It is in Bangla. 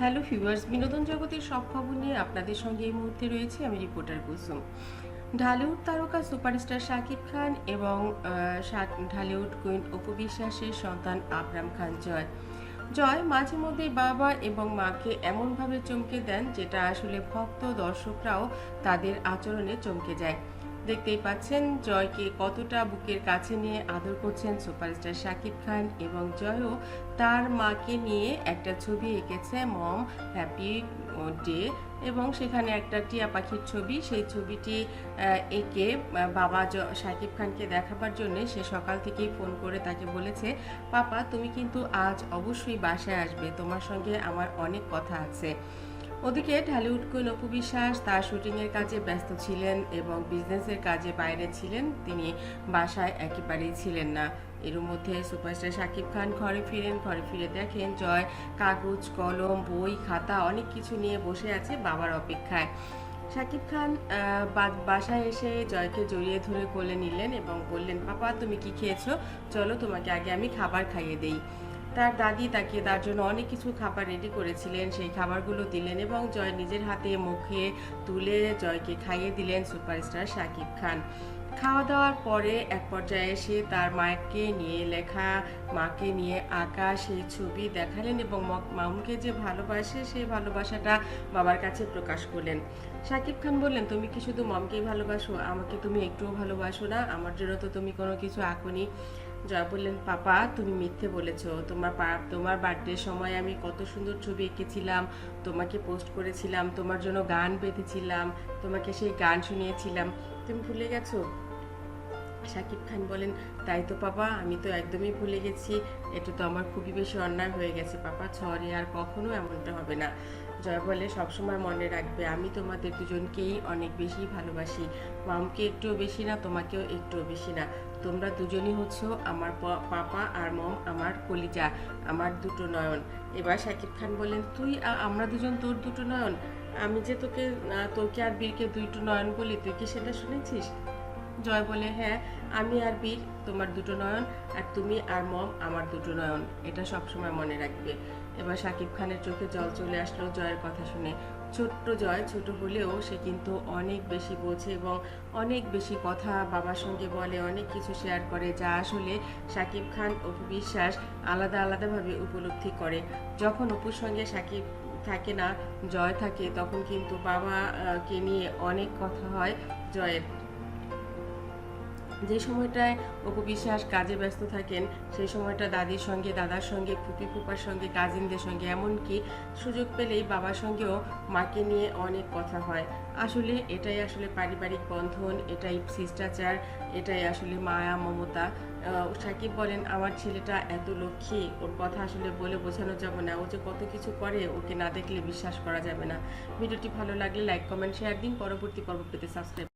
হ্যালো ফিভার্স বিনোদন জগতের সব খবর নিয়ে আপনাদের সঙ্গে এই মুহূর্তে রয়েছে আমি রিপোর্টার কুসুম। ঢালিউড তারকা সুপারস্টার শাকিব খান এবং ঢালিউড কুইন অপু বিশ্বাসের সন্তান আবরাম খান জয়। জয় মাঝে মধ্যে বাবা এবং মাকে এমনভাবে চমকে দেন যেটা আসলে ভক্ত, দর্শকরাও তাদের আচরণে চমকে যায়। দেখতেই পাচ্ছেন জয়কে কতটা বুকের কাছে নিয়ে আদর করছেন সুপারস্টার শাকিব খান এবং জয়ও তার মাকে নিয়ে একটা ছবি এঁকেছে মম, হ্যাপি ডে এবং সেখানে একটা টিয়া পাখির ছবি। সেই ছবিটি এঁকে বাবা শাকিব খানকে দেখাবার জন্য সে সকাল থেকেই ফোন করে তাকে বলেছে, পাপা, তুমি কিন্তু আজ অবশ্যই বাসায় আসবে। তোমার সঙ্গে আমার অনেক কথা আছে। ওদিকে ঢালিউড কুইন অপু বিশ্বাস তার শুটিংয়ের কাজে ব্যস্ত ছিলেন এবং বিজনেসের কাজে বাইরে ছিলেন। তিনি বাসায় একেবারেই ছিলেন না। এর মধ্যে সুপারস্টার শাকিব খান ঘরে ফিরেন, ঘরে ফিরে দেখেন জয়, কাগজ, কলম, বই, খাতা অনেক কিছু নিয়ে বসে আছে বাবার অপেক্ষায়। শাকিব খান বাসায় এসে জয়কে জড়িয়ে ধরে কোলে নিলেন এবং বললেন, পাপা, তুমি কি খেয়েছো? চলো তোমাকে আগে আমি খাবার খাইয়ে দেই। তার দাদি তাকে তার জন্য অনেক কিছু খাবার রেডি করেছিলেন, সেই খাবারগুলো দিলেন এবং জয় নিজের হাতে মুখে তুলে জয়কে খাইয়ে দিলেন সুপারস্টার শাকিব খান। খাওয়া দাওয়ার পরে এক পর্যায়ে এসে তার মাকে নিয়ে লেখা, মাকে নিয়ে আঁকা সেই ছবি দেখালেন এবং ম- মামুনকে যে ভালোবাসে সেই ভালোবাসাটা বাবার কাছে প্রকাশ করলেন। শাকিব খান বললেন, তুমি কি শুধু মমকেই ভালোবাসো? আমাকে তুমি একটুও ভালোবাসো না। আমার জন্য তো তুমি কোনো কিছু আঁকোনি। জয় বললেন, পাপা, তুমি মিথ্যে বলেছ। তোমার তোমার বার্থডের সময় আমি কত সুন্দর ছবি এঁকেছিলাম, তোমাকে পোস্ট করেছিলাম, তোমার জন্য গান বেঁধেছিলাম, তোমাকে সেই গান শুনিয়েছিলাম। তুমি ভুলে গেছো? শাকিব খান বলেন, তাই তো পাপা, আমি তো একদমই ভুলে গেছি। এটা তো আমার খুবই বেশি অন্যায় হয়ে গেছে পাপা। সরি, আর কখনো এমনটা হবে না। জয় বলে, সবসময় মনে রাখবে, আমি তোমাদের দুজনকেই অনেক বেশি ভালোবাসি। মামকে একটুও বেশি না, তোমাকেও একটুও বেশি না। তোমরা দুজনই হচ্ছ আমার পাপা আর মম আমার কলিজা, আমার দুটো নয়ন। এবার শাকিব খান বলেন, তুই আমরা দুজন তোর দুটো নয়ন? আমি যে তোকে তোকে আর বীরকে দুইটো নয়ন বলি, তুই কি সেটা শুনেছিস? জয় বলে হ্যাঁ আমি আর বীর তোমার দুটো নয়ন আর তুমি আর মম আমার দুটো নয়ন। এটা সবসময় মনে রাখবে। এবার শাকিব খানের চোখে জল চলে আসলো জয়ের কথা শুনে। ছোট্ট জয় ছোট হলেও সে কিন্তু অনেক বেশি বোঝে এবং অনেক বেশি কথা বাবার সঙ্গে বলে, অনেক কিছু শেয়ার করে, যা আসলে শাকিব খান অপু বিশ্বাস আলাদা আলাদাভাবে উপলব্ধি করে। যখন অপুর সঙ্গে শাকিব থাকে না, জয় থাকে, তখন কিন্তু বাবাকে নিয়ে অনেক কথা হয় জয়ের। যে সময়টায় অপু বিশ্বাস কাজে ব্যস্ত থাকেন, সেই সময়টা দাদির সঙ্গে, দাদার সঙ্গে, ফুপি ফুপার সঙ্গে কাজিনদের সঙ্গে, এমনকি সুযোগ পেলেই বাবার সঙ্গেও মাকে নিয়ে অনেক কথা হয়। আসলে এটাই আসলে পারিবারিক বন্ধন, এটাই শিষ্টাচার, এটাই আসলে মায়া, মমতা। সাকিব বলেন, আমার ছেলেটা এত লক্ষ্মী, ওর কথা আসলে বলে বোঝানো যাবে না। ও যে কত কিছু করে, ওকে না দেখলে বিশ্বাস করা যাবে না। ভিডিওটি ভালো লাগলে লাইক কমেন্ট শেয়ার দিন। পরবর্তী পর্ব পেতে সাবস্ক্রাইব